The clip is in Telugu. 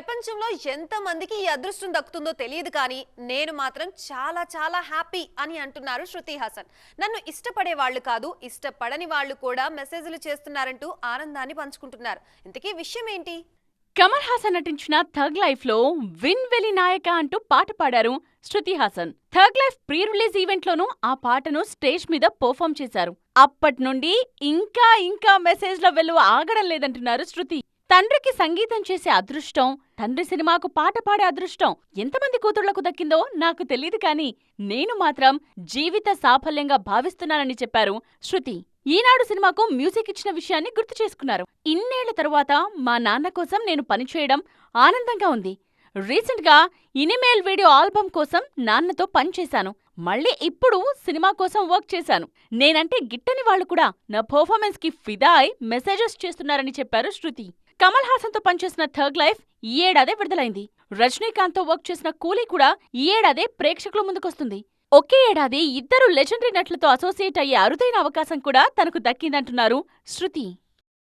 ప్రపంచంలో ఎంతమందికి ఈ అదృష్టం దక్కుతుందో తెలియదు కానీ నేను మాత్రం చాలా చాలా హ్యాపీ అని అంటున్నారు శృతి హాసన్. నన్ను ఇష్టపడే వాళ్ళు కాదు ఇష్టపడని వాళ్ళు కూడా మెసేజ్లు చేస్తున్నారంటూ ఆనందాన్ని పంచుకుంటున్నారు. ఇంతకీ విషయం ఏంటి? కమల్ హాసన్ నటించిన థర్గ్ లైఫ్లో విన్ వెలి నాయక అంటూ పాట పాడారు Shruti Haasan. Thug life pre release event లోనూ ఆ పాటను స్టేజ్ మీద పర్ఫామ్ చేశారు. అప్పటి నుండి ఇంకా ఇంకా మెసేజ్ల వెలువ ఆగడం లేదంటున్నారు శృతి. తండ్రికి సంగీతం చేసే అదృష్టం తండ్రి సినిమాకు పాట పాడే అదృష్టం ఎంతమంది కూతుళ్ళకు దక్కిందో నాకు తెలియదు కానీ నేను మాత్రం జీవిత సాఫల్యంగా భావిస్తున్నానని చెప్పారు శృతి. ఈనాడు సినిమాకు మ్యూజిక్ ఇచ్చిన విషయాన్ని గుర్తు చేసుకున్నారు. ఇన్నేళ్ళ తరువాత మా నాన్న కోసం నేను పనిచేయడం ఆనందంగా ఉంది. రీసెంట్గా ఇనిమేల్ వీడియో ఆల్బమ్ కోసం నాన్నతో పనిచేశాను మళ్ళీ ఇప్పుడు సినిమా కోసం వర్క్ చేశాను. నేనంటే గిట్టని వాళ్ళు కూడా. నా పర్ఫార్మెన్స్కి ఫిదా అయి మెసేజెస్ చేస్తున్నారని చెప్పారు శృతి. కమల్ హాసన్తో పనిచేసిన థర్డ్ లైఫ్ ఈ ఏడాదే విడుదలైంది. రజనీకాంత్తో వర్క్ చేసిన కూలీ కూడా ఈ ఏడాదే ప్రేక్షకుల ముందుకొస్తుంది. ఒకే ఏడాది ఇద్దరు లెజెండరీ నటులతో అసోసియేట్ అయ్యే అరుదైన అవకాశం కూడా తనకు దక్కిందంటున్నారు శృతి.